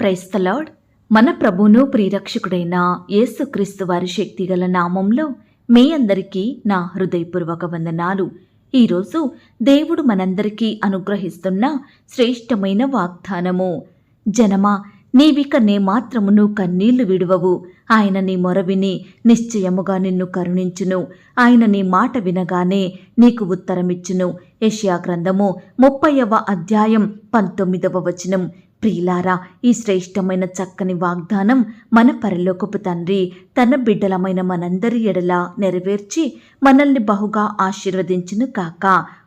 క్రైస్తలాడ్ మన ప్రభును ప్రియరక్షకుడైన యేసుక్రీస్తు వారి శక్తిగల నామంలో మీ అందరికీ నా హృదయపూర్వక వందనాలు. ఈరోజు దేవుడు మనందరికీ అనుగ్రహిస్తున్న శ్రేష్టమైన వాగ్దానము. జనమా నీవిక నే మాత్రమును కన్నీళ్ళు విడువవు. ఆయన నీ మొరవిని నిశ్చయముగా నిన్ను కరుణించును. ఆయన నీ మాట వినగానే నీకు ఉత్తరమిచ్చును. యష్యా గ్రంథము ముప్పైవ అధ్యాయం పంతొమ్మిదవ వచనం. ప్రియులారా ఈ శ్రేష్టమైన చక్కని వాగ్దానం మన పరలోకపు తండ్రి తన బిడ్డలమైన మనందరి ఎడల నెరవేర్చి మనల్ని బహుగా ఆశీర్వదించును కాక.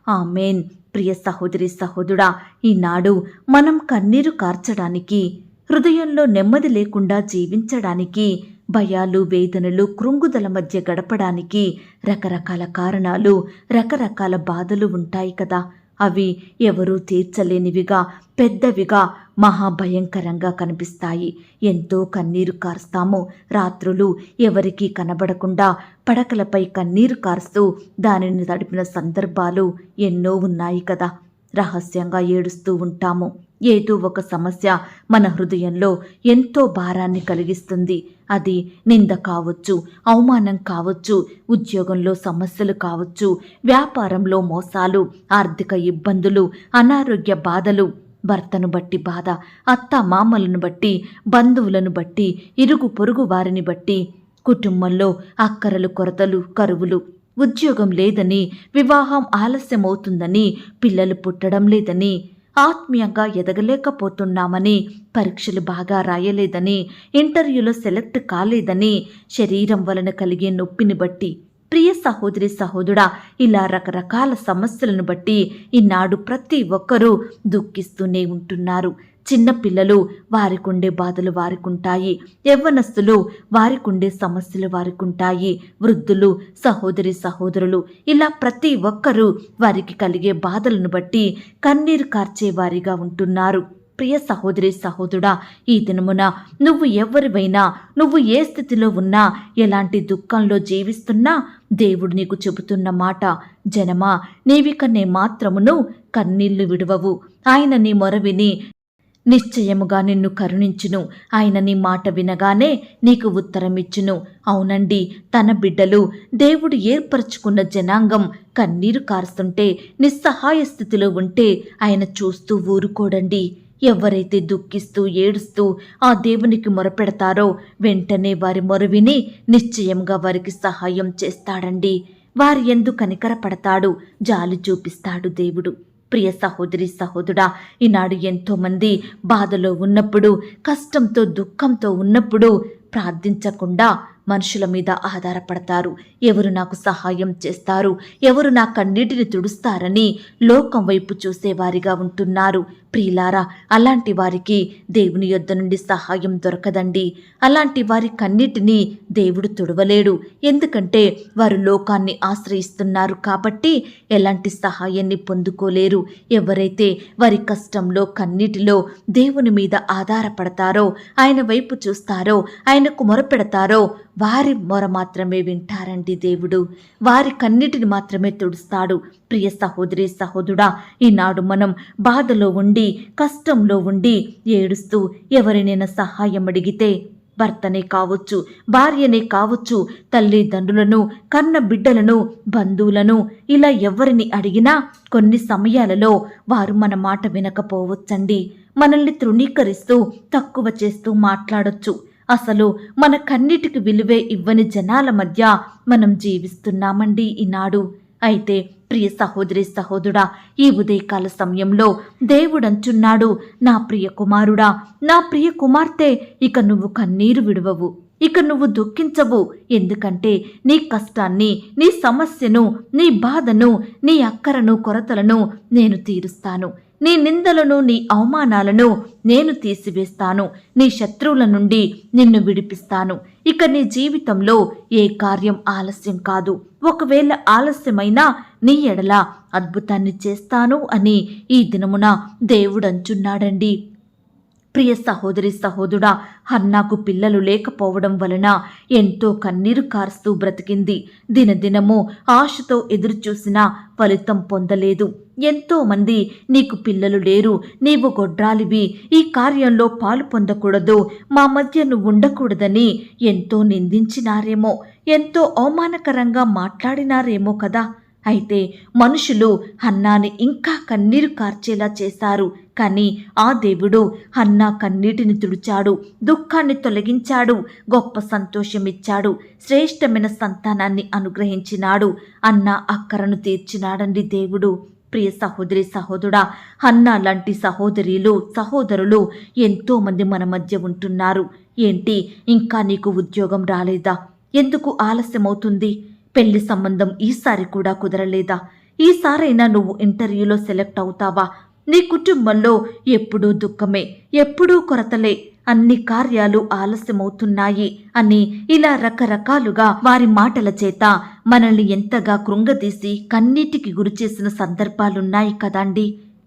ఆమెన్. ప్రియ సహోదరి సహోదరుడా ఈనాడు మనం కన్నీరు కార్చడానికి హృదయంలో నెమ్మది లేకుండా జీవించడానికి భయాలు వేదనలు కృంగుదల మధ్య గడపడానికి రకరకాల కారణాలు రకరకాల బాధలు ఉంటాయి కదా. అవి ఎవరూ తీర్చలేనివిగా పెద్దవిగా మహాభయంకరంగా కనిపిస్తాయి. ఎంతో కన్నీరు కారుస్తాము. రాత్రులు ఎవరికీ కనబడకుండా పడకలపై కన్నీరు కారుస్తూ దానిని తడిపిన సందర్భాలు ఎన్నో ఉన్నాయి కదా. రహస్యంగా ఏడుస్తూ ఉంటాము. ఏదో ఒక సమస్య మన హృదయంలో ఎంతో భారాన్ని కలిగిస్తుంది. అది నింద కావచ్చు అవమానం కావచ్చు ఉద్యోగంలో సమస్యలు కావచ్చు వ్యాపారంలో మోసాలు ఆర్థిక ఇబ్బందులు అనారోగ్య బాధలు భర్తను బట్టి బాధ అత్త మామలను బట్టి బంధువులను బట్టి ఇరుగు పొరుగు వారిని బట్టి కుటుంబంలో అక్కరలు కొరతలు కరువులు ఉద్యోగం లేదని వివాహం ఆలస్యమవుతుందని పిల్లలు పుట్టడం లేదని ఆత్మీయంగా ఎదగలేకపోతున్నామని పరీక్షలు బాగా రాయలేదని ఇంటర్వ్యూలో సెలెక్ట్ కాలేదని శరీరం వలన కలిగే నొప్పిని బట్టి ప్రియ సహోదరి సహోదరుడా ఇలా రకరకాల సమస్యలను బట్టి ఈనాడు ప్రతి ఒక్కరూ దుఃఖిస్తూనే ఉంటున్నారు. చిన్నపిల్లలు వారికుండే బాధలు వారికుంటాయి. యవ్వనస్తులు వారికుండే సమస్యలు వారికుంటాయి. వృద్ధులు సహోదరి సహోదరులు ఇలా ప్రతి ఒక్కరూ వారికి కలిగే బాధలను బట్టి కన్నీరు కార్చే వారిగా ఉంటున్నారు. ప్రియ సహోదరి సహోదరుడా ఈ దినమున నువ్వు ఎవరివైనా నువ్వు ఏ స్థితిలో ఉన్నా ఎలాంటి దుఃఖంలో జీవిస్తున్నా దేవుడు నీకు చెబుతున్న మాట జనమా నీవిక నే మాత్రమును కన్నీళ్ళు విడవవు. ఆయన నీ మొరవిని నిశ్చయముగా నిన్ను కరుణించును. ఆయన నీ మాట వినగానే నీకు ఉత్తరమిచ్చును. అవునండి తన బిడ్డలు దేవుడు ఏర్పరచుకున్న జనాంగం కన్నీరు కారుస్తుంటే నిస్సహాయ స్థితిలో ఉంటే ఆయన చూస్తూ ఊరుకోడండి. ఎవరైతే దుఃఖిస్తూ ఏడుస్తూ ఆ దేవునికి మొరపెడతారో వెంటనే వారి మొరవిని నిశ్చయంగా వారికి సహాయం చేస్తాడండి. వారి ఎందు కనికరపడతాడు జాలి చూపిస్తాడు దేవుడు. ప్రియ సహోదరి సహోదరుడా ఈనాడు ఎంతోమంది బాధలో ఉన్నప్పుడు కష్టంతో దుఃఖంతో ఉన్నప్పుడు ప్రార్థించకుండా మనుషుల మీద ఆధారపడతారు. ఎవరు నాకు సహాయం చేస్తారు? ఎవరు నా కన్నీటిని తుడుస్తారని లోకం వైపు చూసేవారిగా ఉంటున్నారు. ప్రియులారా అలాంటి వారికి దేవుని యొద్ద నుండి సహాయం దొరకదండి. అలాంటి వారి కన్నిటిని దేవుడు తుడవలేడు. ఎందుకంటే వారు లోకాన్ని ఆశ్రయిస్తున్నారు కాబట్టి ఎలాంటి సహాయాన్ని పొందుకోలేరు. ఎవరైతే వారి కష్టంలో కన్నిటిలో దేవుని మీద ఆధారపడతారో ఆయన వైపు చూస్తారో ఆయనకు మొరపెడతారో వారి మొర మాత్రమే వింటారండి దేవుడు. వారి కన్నిటిని మాత్రమే తుడుస్తాడు. ప్రియ సహోదరి సహోదరుడా ఈనాడు మనం బాధలో ఉండి కష్టంలో ఉండి ఏడుస్తూ ఎవరినైనా సహాయం అడిగితే భర్తనే కావచ్చు భార్యనే కావచ్చు తల్లిదండ్రులను కన్న బిడ్డలను బంధువులను ఇలా ఎవరిని అడిగినా కొన్ని సమయాలలో వారు మన మాట వినకపోవచ్చండి. మనల్ని తృణీకరిస్తూ తక్కువ చేస్తూ మాట్లాడొచ్చు. అసలు మన కన్నిటికి విలువే ఇవ్వని జనాల మధ్య మనం జీవిస్తున్నామండి ఈనాడు. అయితే ప్రియ సహోదరి సహోదరుడా ఈ ఉదయకాల సమయంలో దేవుడంచున్నాడు నా ప్రియ కుమారుడా నా ప్రియ కుమార్తె ఇక నువ్వు కన్నీరు విడవవు ఇక నువ్వు దుఃఖించవు ఎందుకంటే నీ కష్టాన్ని నీ సమస్యను నీ బాధను నీ అక్కరను కొరతలను నేను తీరుస్తాను. నీ నిందలను నీ అవమానాలను నేను తీసివేస్తాను. నీ శత్రువుల నుండి నిన్ను విడిపిస్తాను. ఇక నీ జీవితంలో ఏ కార్యం ఆలస్యం కాదు. ఒకవేళ ఆలస్యమైనా నీ ఎడల అద్భుతాన్ని చేస్తాను అని ఈ దినమున దేవుడంచున్నాడండి. ప్రియ సహోదరి సహోదరుడా హన్నాకు పిల్లలు లేకపోవడం వలన ఎంతో కన్నీరు కారుస్తూ బ్రతికింది. దినదినము ఆశతో ఎదురుచూసినా ఫలితం పొందలేదు. ఎంతోమంది నీకు పిల్లలు లేరు నీవు గొడ్రాలివి ఈ కార్యంలో పాలు పొందకూడదు మా మధ్య నువ్వు ఉండకూడదని ఎంతో నిందించినారేమో ఎంతో అవమానకరంగా మాట్లాడినారేమో కదా. అయితే మనుషులు హన్నాని ఇంకా కన్నీరు కార్చేలా చేశారు. కానీ ఆ దేవుడు హన్నా కన్నీటిని తుడిచాడు దుఃఖాన్ని తొలగించాడు గొప్ప సంతోషమిచ్చాడు శ్రేష్టమైన సంతానాన్ని అనుగ్రహించినాడు. అన్న అక్కరను తీర్చినాడండి దేవుడు. ప్రియ సహోదరి సహోదరుడా హన్నా లాంటి సహోదరులు సహోదరులు ఎంతోమంది మన మధ్య ఉంటున్నారు. ఏంటి? ఇంకా నీకు ఉద్యోగం రాలేదా? ఎందుకు ఆలస్యమవుతుంది? పెళ్ళి సంబంధం ఈసారి కూడా కుదరలేదా? ఈసారైనా నువ్వు ఇంటర్వ్యూలో సెలెక్ట్ అవుతావా? నీ కుటుంబంలో ఎప్పుడూ దుఃఖమే ఎప్పుడూ కొరతలే. అన్ని కార్యాలు ఆలస్యమవుతున్నాయి అని ఇలా రకరకాలుగా వారి మాటల చేత మనల్ని ఎంతగా కృంగదీసి కన్నీటికి గురిచేసిన సందర్భాలున్నాయి కదండి?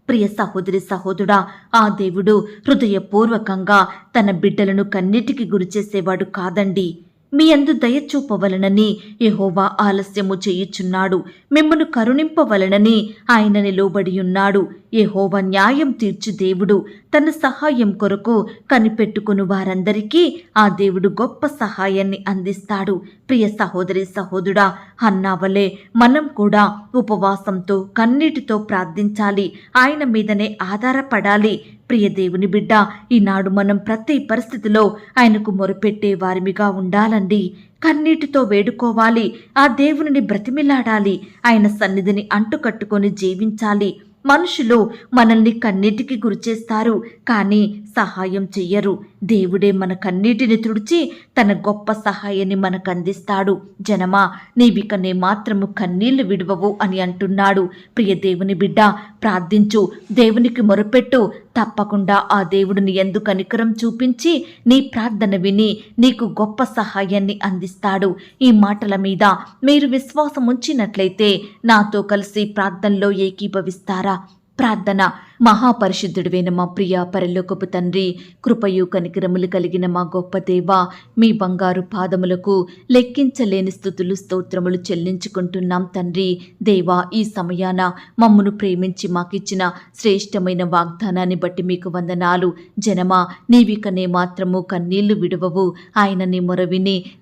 ప్రియ సహోదరి సహోదరుడా ఆ దేవుడు హృదయపూర్వకంగా తన బిడ్డలను కన్నీటికి గురిచేసేవాడు కాదండి. మీ అందు దయ చూపవలనని యెహోవా ఆలస్యము చేయుచున్నాడు. మిమ్మను కరుణింపవలనని ఆయనని లోబడి ఉన్నాడు. యెహోవా న్యాయం తీర్చు దేవుడు తన సహాయం కొరకు కనిపెట్టుకుని వారందరికీ ఆ దేవుడు గొప్ప సహాయాన్ని అందిస్తాడు. ప్రియ సహోదరి సహోదరుడా అన్నావలే మనం కూడా ఉపవాసంతో కన్నీటితో ప్రార్థించాలి. ఆయన మీదనే ఆధారపడాలి. ప్రియ దేవుని బిడ్డ ఈనాడు మనం ప్రతి పరిస్థితిలో ఆయనకు మొరపెట్టే వారిమిగా ఉండాలండి. కన్నీటితో వేడుకోవాలి ఆ దేవునిని బ్రతిమిలాడాలి ఆయన సన్నిధిని అంటుకట్టుకొని జీవించాలి. మనుషులు మనల్ని కన్నీటికి గురిచేస్తారు కానీ సహాయం చెయ్యరు. దేవుడే మన కన్నీటిని తుడిచి తన గొప్ప సహాయాన్ని మనకు అందిస్తాడు జనమా నీవిక నే మాత్రము కన్నీళ్ళు విడవవు అని అంటున్నాడు. ప్రియ దేవుని బిడ్డ ప్రార్థించు. దేవునికి మొరపెట్టు. తప్పకుండా ఆ దేవుడిని ఎందు కనికరం చూపించి నీ ప్రార్థన విని నీకు గొప్ప సహాయాన్ని అందిస్తాడు. ఈ మాటల మీద మీరు విశ్వాసం ఉంచినట్లయితే నాతో కలిసి ప్రార్థనలో ఏకీభవిస్తారా? ప్రార్థన మహాపరిశుద్ధుడివైన మా ప్రియ పరలోకపు తండ్రి కృపయు కనికరములు కలిగిన మా గొప్ప దేవ మీ బంగారు పాదములకు లెక్కించలేని స్థుతులు స్తోత్రములు చెల్లించుకుంటున్నాం తండ్రి. దేవా ఈ సమయాన మమ్మను ప్రేమించి మాకిచ్చిన శ్రేష్టమైన వాగ్దానాన్ని బట్టి మీకు వందనాలు. జనమా నీవికనే మాత్రము కన్నీళ్ళు విడవవు. ఆయన నీ మొర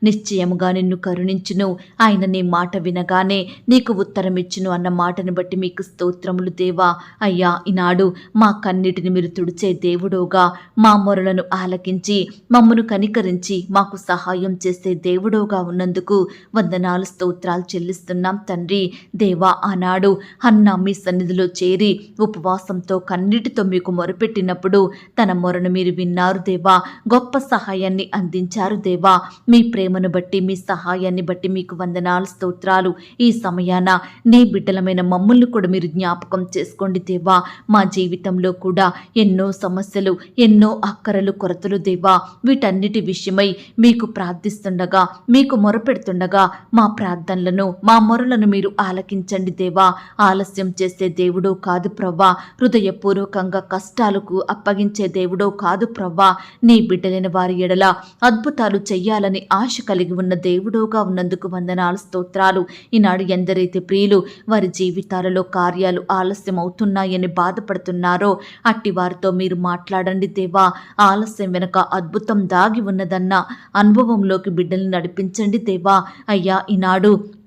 నిశ్చయముగా నిన్ను కరుణించును. ఆయన నీ మాట వినగానే నీకు ఉత్తరమిచ్చును అన్న మాటను బట్టి మీకు స్తోత్రములు దేవా. అయ్యా ఈనాడు మా కన్నిటిని మీరు తుడిచే దేవుడోగా. మా మొరలను ఆలకించి మమ్మను కనికరించి మాకు సహాయం చేసే దేవుడోగా ఉన్నందుకు వందనాలు స్తోత్రాలు చెల్లిస్తున్నాం తండ్రి. దేవా ఆనాడు అన్న మీ సన్నిధిలో చేరి ఉపవాసంతో కన్నిటితో మీకు మొరపెట్టినప్పుడు తన మొరను మీరు విన్నారు దేవా. గొప్ప సహాయాన్ని అందించారు దేవా. మీ ప్రేమను బట్టి మీ సహాయాన్ని బట్టి మీకు వందనాలు స్తోత్రాలు. ఈ సమయాన నీ బిడ్డలమైన మమ్మల్ని కూడా మీరు జ్ఞాపకం చేసుకోండి దేవా. మా జీవితంలో కూడా ఎన్నో సమస్యలు ఎన్నో అక్కరలు కొరతలు దేవా వీటన్నిటి విషయమై మీకు ప్రార్థిస్తుండగా మీకు మొరపెడుతుండగా మా ప్రార్థనలను మా మొరలను మీరు ఆలకించండి దేవా. ఆలస్యం చేసే దేవుడో కాదు ప్రవ్వా. హృదయపూర్వకంగా కష్టాలకు అప్పగించే దేవుడో కాదు ప్రవ్వా. నీ బిడ్డలైన వారి ఎడల అద్భుతాలు చెయ్యాలని ఆశ కలిగి ఉన్న దేవుడోగా ఉన్నందుకు వందనాలు స్తోత్రాలు. ఈనాడు ఎందరైతే ప్రియులు వారి జీవితాలలో కార్యాలు ఆలస్యం అవుతున్నాయని బాధపడుతున్నారు అట్టి వారితో మీరు మాట్లాడండి దేవా. ఆలస్యం వెనక అద్భుతం దాగి ఉన్నదన్న అనుభవంలోకి బిడ్డల్ని నడిపించండి దేవా. అయ్యా ఈనాడు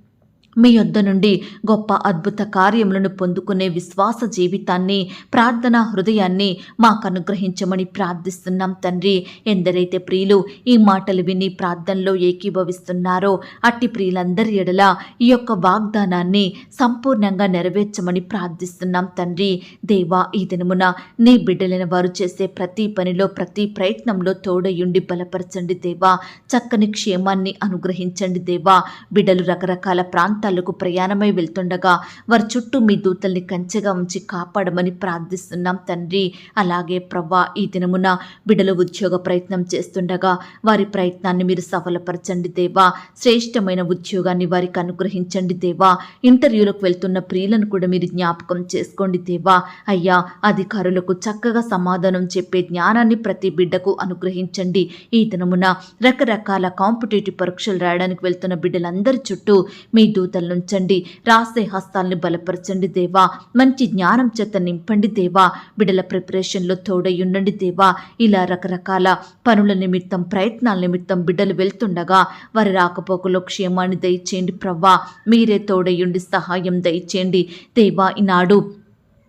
మీ యొద్ద నుండి గొప్ప అద్భుత కార్యములను పొందుకునే విశ్వాస జీవితాన్ని ప్రార్థన హృదయాన్ని మాకు అనుగ్రహించమని ప్రార్థిస్తున్నాం తండ్రి. ఎందరైతే ప్రియులు ఈ మాటలు విని ప్రార్థనలో ఏకీభవిస్తున్నారో అట్టి ప్రియులందరి ఎడల ఈ యొక్క వాగ్దానాన్ని సంపూర్ణంగా నెరవేర్చమని ప్రార్థిస్తున్నాం తండ్రి. దేవా ఈ దినమున నీ బిడ్డలైన వారు చేసే ప్రతి పనిలో ప్రతి ప్రయత్నంలో తోడయుండి బలపరచండి దేవా. చక్కని క్షేమాన్ని అనుగ్రహించండి దేవా. బిడ్డలు రకరకాల ప్రాంతాల ప్రాంతాలకు ప్రయాణమై వెళ్తుండగా వారి చుట్టూ మీ దూతల్ని కంచెగా ఉంచి కాపాడమని ప్రార్థిస్తున్నాం తండ్రి. అలాగే ప్రవ్వా ఈ దినమున బిడలు ఉద్యోగ ప్రయత్నం చేస్తుండగా వారి ప్రయత్నాన్ని మీరు సఫలపరచండి దేవా. శ్రేష్టమైన ఉద్యోగాన్ని వారికి అనుగ్రహించండి దేవా. ఇంటర్వ్యూలకు వెళ్తున్న ప్రియులను కూడా మీరు జ్ఞాపకం చేసుకోండి దేవా. అయ్యా అధికారులకు చక్కగా సమాధానం చెప్పే జ్ఞానాన్ని ప్రతి బిడ్డకు అనుగ్రహించండి. ఈ దినమున రకరకాల కాంపిటేటివ్ పరీక్షలు రాయడానికి వెళ్తున్న బిడ్డలందరి చుట్టూ మీ దూత ఉంచండి రాసే హస్తాల్ని బలపరచండి దేవా. మంచి జ్ఞానం చేత నింపండి దేవా. బిడ్డల ప్రిపరేషన్లో తోడై ఉండండి దేవా. ఇలా రకరకాల పనుల నిమిత్తం ప్రయత్నాల నిమిత్తం బిడ్డలు వెళ్తుండగా వారి రాకపోకలో క్షేమాన్ని దయచేయండి ప్రవ్వా. మీరే తోడయ్యుండి సహాయం దయచేయండి. దేవా ఈనాడు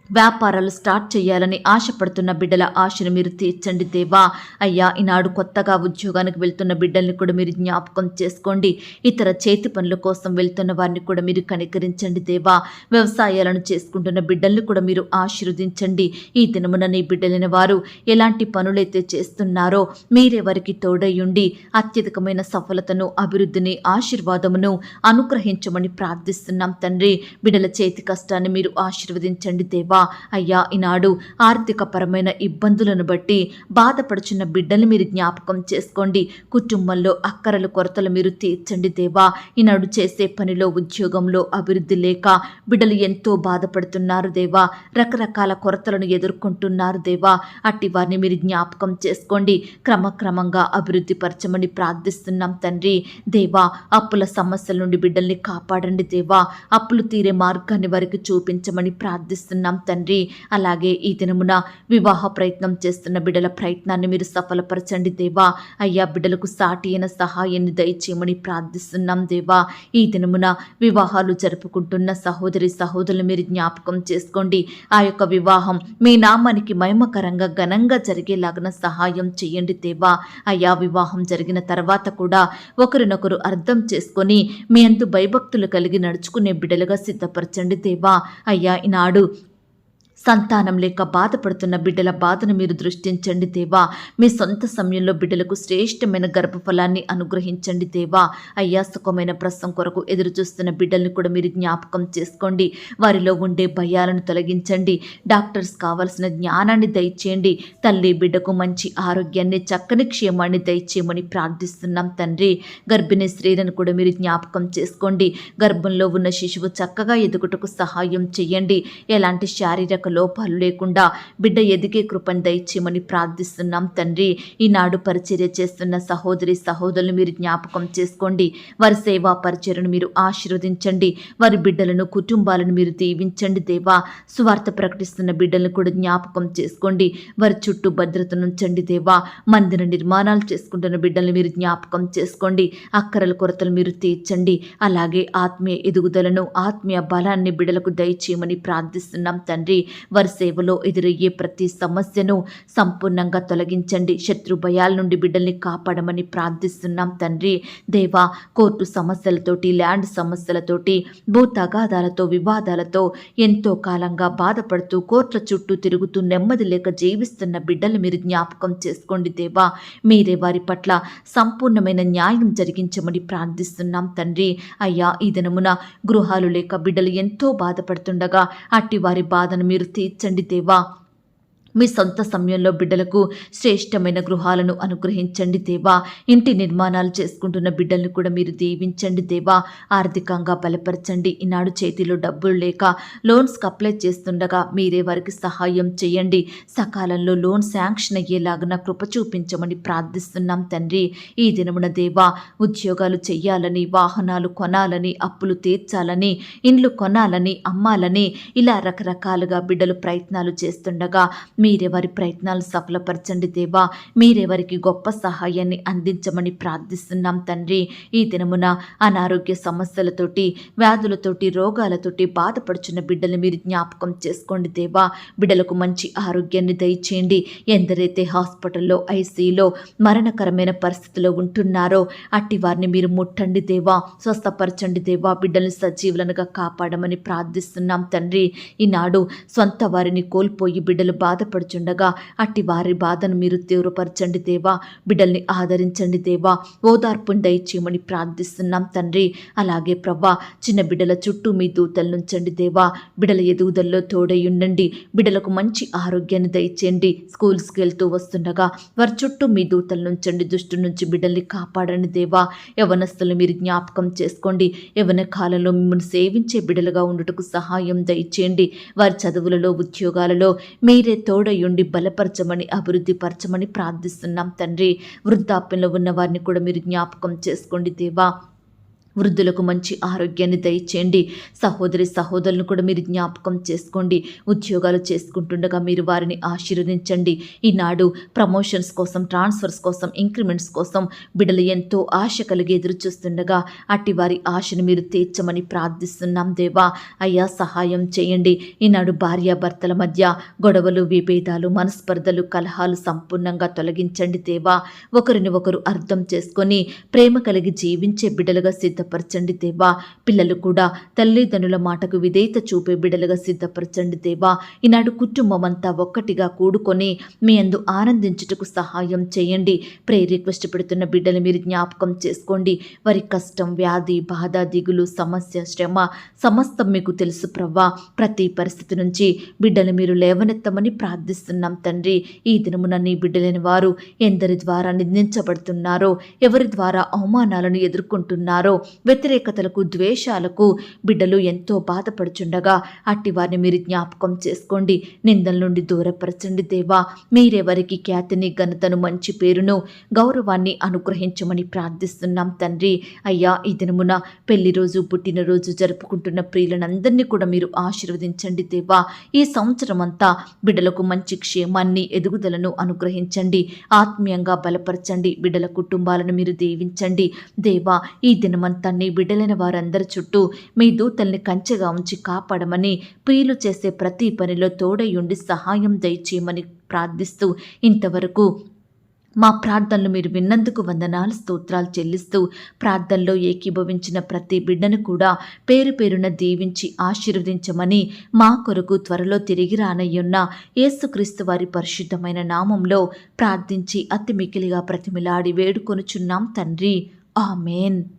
వ్యాపారాలు స్టార్ట్ చేయాలని ఆశపడుతున్న బిడ్డల ఆశను మీరు తీర్చండి దేవా. అయ్యా ఈనాడు కొత్తగా ఉద్యోగానికి వెళ్తున్న బిడ్డల్ని కూడా మీరు జ్ఞాపకం చేసుకోండి. ఇతర చేతి పనుల కోసం వెళ్తున్న వారిని కూడా మీరు కనికరించండి దేవా. వ్యవసాయాలను చేసుకుంటున్న బిడ్డల్ని కూడా మీరు ఆశీర్వదించండి. ఈ దినమున నీ బిడ్డలైన వారు ఎలాంటి పనులైతే చేస్తున్నారో మీరే వారికి తోడయ్యుండి అత్యధికమైన సఫలతను అభివృద్ధిని ఆశీర్వాదమును అనుగ్రహించమని ప్రార్థిస్తున్నాం తండ్రి. బిడ్డల చేతి కష్టాన్ని మీరు ఆశీర్వదించండి దేవా. అయ్యా ఈనాడు ఆర్థికపరమైన ఇబ్బందులను బట్టి బాధపడుచున్న బిడ్డలు మీరు జ్ఞాపకం చేసుకోండి. కుటుంబంలో అక్కరలు కొరతలు మీరు తీర్చండి దేవా. ఈనాడు చేసే పనిలో ఉద్యోగంలో అభివృద్ధి లేక బిడ్డలు ఎంతో బాధపడుతున్నారు దేవా. రకరకాల కొరతలను ఎదుర్కొంటున్నారు దేవా. అట్టి వారిని మీరు జ్ఞాపకం చేసుకోండి. క్రమక్రమంగా అభివృద్ధి పరచమని ప్రార్థిస్తున్నాం తండ్రి. దేవా అప్పుల సమస్యల నుండి బిడ్డల్ని కాపాడండి దేవా. అప్పులు తీరే మార్గాన్ని వారికి చూపించమని ప్రార్థిస్తున్నాం తండ్రి. అలాగే ఈ దినమున వివాహ ప్రయత్నం చేస్తున్న బిడ్డల ప్రయత్నాన్ని మీరు సఫలపరచండి దేవా. అయ్యా బిడ్డలకు సాటి అయిన సహాయాన్ని దయచేయమని ప్రార్థిస్తున్నాం దేవా. ఈ దినమున వివాహాలు జరుపుకుంటున్న సహోదరి సహోదరులు మీరు జ్ఞాపకం చేసుకోండి. ఆ యొక్క వివాహం మీ నామానికి మహిమకరంగా ఘనంగా జరిగేలాగిన సహాయం చేయండి దేవా. అయ్యా వివాహం జరిగిన తర్వాత కూడా ఒకరినొకరు అర్థం చేసుకొని మీ అందు భయభక్తులు కలిగి నడుచుకునే బిడ్డలుగా సిద్ధపరచండి దేవా. అయ్యా ఈనాడు సంతానం లేక బాధపడుతున్న బిడ్డల బాధను మీరు దృష్టించండి దేవా. మీ సొంత సమయంలో బిడ్డలకు శ్రేష్టమైన గర్భఫలాన్ని అనుగ్రహించండి దేవా. అయ్యా సుఖమైన ప్రసం కొరకు ఎదురు చూస్తున్న బిడ్డల్ని కూడా మీరు జ్ఞాపకం చేసుకోండి. వారిలో ఉండే భయాలను తొలగించండి. డాక్టర్స్ కావలసిన జ్ఞానాన్ని దయచేయండి. తల్లి బిడ్డకు మంచి ఆరోగ్యాన్ని చక్కని క్షేమాన్ని దయచేయమని ప్రార్థిస్తున్నాం తండ్రి. గర్భిణీ స్త్రీలను కూడా మీరు జ్ఞాపకం చేసుకోండి. గర్భంలో ఉన్న శిశువు చక్కగా ఎదుగుటకు సహాయం చేయండి. ఎలాంటి శారీరక లోపాలు లేకుండా బిడ్డ ఎదిగే కృపను దయచేయమని ప్రార్థిస్తున్నాం తండ్రి. ఈనాడు పరిచర్య చేస్తున్న సహోదరి సహోదరులు మీరు జ్ఞాపకం చేసుకోండి. వారి సేవా పరిచర్యను మీరు ఆశీర్వదించండి. వారి బిడ్డలను కుటుంబాలను మీరు దీవించండి దేవా. సువార్త ప్రకటిస్తున్న బిడ్డలను కూడా జ్ఞాపకం చేసుకోండి. వారి చుట్టూ భద్రతను ఉంచండి దేవా. మందిర నిర్మాణాలు చేసుకుంటున్న బిడ్డలను మీరు జ్ఞాపకం చేసుకోండి. అక్కరల కొరతలు మీరు తీర్చండి. అలాగే ఆత్మీయ ఎదుగుదలను ఆత్మీయ బలాన్ని బిడ్డలకు దయచేయమని ప్రార్థిస్తున్నాం తండ్రి. వారి సేవలో ఎదురయ్యే ప్రతి సమస్యను సంపూర్ణంగా తొలగించండి. శత్రు భయాల నుండి బిడ్డల్ని కాపాడమని ప్రార్థిస్తున్నాం తండ్రి. దేవా కోర్టు సమస్యలతోటి ల్యాండ్ సమస్యలతోటి భూ తగాదాలతో వివాదాలతో ఎంతో కాలంగా బాధపడుతూ కోర్టుల చుట్టూ తిరుగుతూ నెమ్మది లేక జీవిస్తున్న బిడ్డలు మీరు జ్ఞాపకం చేసుకోండి దేవా. మీరే వారి పట్ల సంపూర్ణమైన న్యాయం జరిగించమని ప్రార్థిస్తున్నాం తండ్రి. అయ్యా ఈ దినమున గృహాలు లేక బిడ్డలు ఎంతో బాధపడుతుండగా అట్టి వారి బాధను మీరు తీర్చండి దేవా. మీ సొంత సమయంలో బిడ్డలకు శ్రేష్టమైన గృహాలను అనుగ్రహించండి దేవా. ఇంటి నిర్మాణాలు చేసుకుంటున్న బిడ్డలను కూడా మీరు దీవించండి దేవా. ఆర్థికంగా బలపరచండి. ఈనాడు చేతిలో డబ్బులు లేక లోన్స్కి అప్లై చేస్తుండగా మీరే వారికి సహాయం చేయండి. సకాలంలో లోన్ శాంక్షన్ అయ్యేలాగా కృప చూపించమని ప్రార్థిస్తున్నాం తండ్రి. ఈ దినమున దేవా ఉద్యోగాలు చెయ్యాలని వాహనాలు కొనాలని అప్పులు తీర్చాలని ఇండ్లు కొనాలని అమ్మాలని ఇలా రకరకాలుగా బిడ్డలు ప్రయత్నాలు చేస్తుండగా మీరే వారి ప్రయత్నాలు సఫలపరచండి దేవా. మీరెవరికి గొప్ప సహాయాన్ని అందించమని ప్రార్థిస్తున్నాం తండ్రి. ఈ దినమున అనారోగ్య సమస్యలతోటి వ్యాధులతోటి రోగాలతోటి బాధపడుచున్న బిడ్డలు మీరు జ్ఞాపకం చేసుకోండి దేవా. బిడ్డలకు మంచి ఆరోగ్యాన్ని దయచేయండి. ఎందరైతే హాస్పిటల్లో ఐసీలో మరణకరమైన పరిస్థితిలో ఉంటున్నారో అట్టి వారిని మీరు ముట్టండి దేవా. స్వస్థపరచండి దేవా. బిడ్డల్ని సజీవులనుగా కాపాడమని ప్రార్థిస్తున్నాం తండ్రి. ఈనాడు సొంత వారిని కోల్పోయి బిడ్డలు బాధ బాధపడుచుండగా అట్టి వారి బాధను మీరు తీవ్రపరచండి దేవా బిడ్డల్ని ఆదరించండి దేవా. ఓదార్పుని దయచేయమని ప్రార్థిస్తున్నాం తండ్రి. అలాగే ప్రవ్వా చిన్న బిడ్డల చుట్టూ మీ దూతలు నుంచండి దేవా. బిడ్డల ఎదుగుదల్లో తోడై ఉండండి. బిడ్డలకు మంచి ఆరోగ్యాన్ని దయచేయండి. స్కూల్స్కి వెళ్తూ వస్తుండగా వారి చుట్టూ మీ దూతలు నుంచండి దుష్టు నుంచి బిడ్డల్ని కాపాడండి దేవా. యవనస్తులు మీరు జ్ఞాపకం చేసుకోండి. యవన కాలంలో మిమ్మల్ని సేవించే బిడ్డలుగా ఉండటకు సహాయం దయచేయండి. వారి చదువులలో ఉద్యోగాలలో మీరే తోడయుండి బలపరచమని అభివృద్ధి పరచమని ప్రార్థిస్తున్నాం తండ్రి. వృద్ధాప్యంలో ఉన్న వారిని కూడా మీరు జ్ఞాపకం చేసుకోండి దేవా. వృద్ధులకు మంచి ఆరోగ్యాన్ని దయచేయండి. సహోదరి సహోదరులను కూడా మీరు జ్ఞాపకం చేసుకోండి. ఉద్యోగాలు చేసుకుంటుండగా మీరు వారిని ఆశీర్వదించండి. ఈనాడు ప్రమోషన్స్ కోసం ట్రాన్స్ఫర్స్ కోసం ఇంక్రిమెంట్స్ కోసం బిడ్డలు ఎంతో ఆశ కలిగి ఎదురు చూస్తుండగా అట్టి వారి ఆశను మీరు తీర్చమని ప్రార్థిస్తున్నాం దేవా. అయ్యా సహాయం చేయండి. ఈనాడు భార్యాభర్తల మధ్య గొడవలు విభేదాలు మనస్పర్ధలు కలహాలు సంపూర్ణంగా తొలగించండి దేవా. ఒకరిని ఒకరు అర్థం చేసుకొని ప్రేమ కలిగి జీవించే బిడ్డలుగా సిద్ధపరచండి దేవా పిల్లలు కూడా తల్లిదండ్రుల మాటకు విధేయత చూపే బిడ్డలుగా సిద్ధపరచండి దేవా ఈనాడు కుటుంబం అంతా ఒక్కటిగా కూడుకొని మీ అందు ఆనందించుటకు సహాయం చేయండి. ప్రే రిక్వెస్ట్ పెడుతున్న బిడ్డలు మీరు జ్ఞాపకం చేసుకోండి. వారి కష్టం వ్యాధి బాధ దిగులు సమస్య శ్రమ సమస్తం మీకు తెలుసు ప్రవ్వా. ప్రతి పరిస్థితి నుంచి బిడ్డలు మీరు లేవనెత్తమని ప్రార్థిస్తున్నాం తండ్రి. ఈ దినమున నీ బిడ్డలేని వారు ఎందరి ద్వారా నిందించబడుతున్నారో ఎవరి ద్వారా అవమానాలను ఎదుర్కొంటున్నారో వ్యతిరేకతలకు ద్వేషాలకు బిడ్డలు ఎంతో బాధపడుచుండగా అట్టి వారిని మీరు జ్ఞాపకం చేసుకోండి. నిందల నుండి దూరపరచండి దేవా. మీరెవరికి ఖ్యాతిని ఘనతను మంచి పేరును గౌరవాన్ని అనుగ్రహించమని ప్రార్థిస్తున్నాం తండ్రి. అయ్యా ఈ దినమున పెళ్ళి రోజు పుట్టినరోజు జరుపుకుంటున్న ప్రియులనందరినీ కూడా మీరు ఆశీర్వదించండి దేవా. ఈ సంవత్సరం అంతా బిడ్డలకు మంచి క్షేమాన్ని ఎదుగుదలను అనుగ్రహించండి. ఆత్మీయంగా బలపరచండి. బిడ్డల కుటుంబాలను మీరు దీవించండి. దేవా ఈ దినమంతా నీ బిడ్డలైన వారందరి చుట్టూ మీ దూతల్ని కంచెగా ఉంచి కాపాడమని ప్రియులు చేసే ప్రతి పనిలో తోడయుండి సహాయం దయచేయమని ప్రార్థిస్తూ ఇంతవరకు మా ప్రార్థనలు మీరు విన్నందుకు వందనాలు స్తోత్రాలు చెల్లిస్తూ ప్రార్థనలో ఏకీభవించిన ప్రతి బిడ్డను కూడా పేరు పేరున దీవించి ఆశీర్వదించమని మా కొరకు త్వరలో తిరిగి రానయ్యున్న యేసుక్రీస్తు వారి పరిశుద్ధమైన నామంలో ప్రార్థించి అతి మికిలిగా ప్రతిమిలాడి వేడుకొనుచున్నాం తండ్రి. ఆమెన్.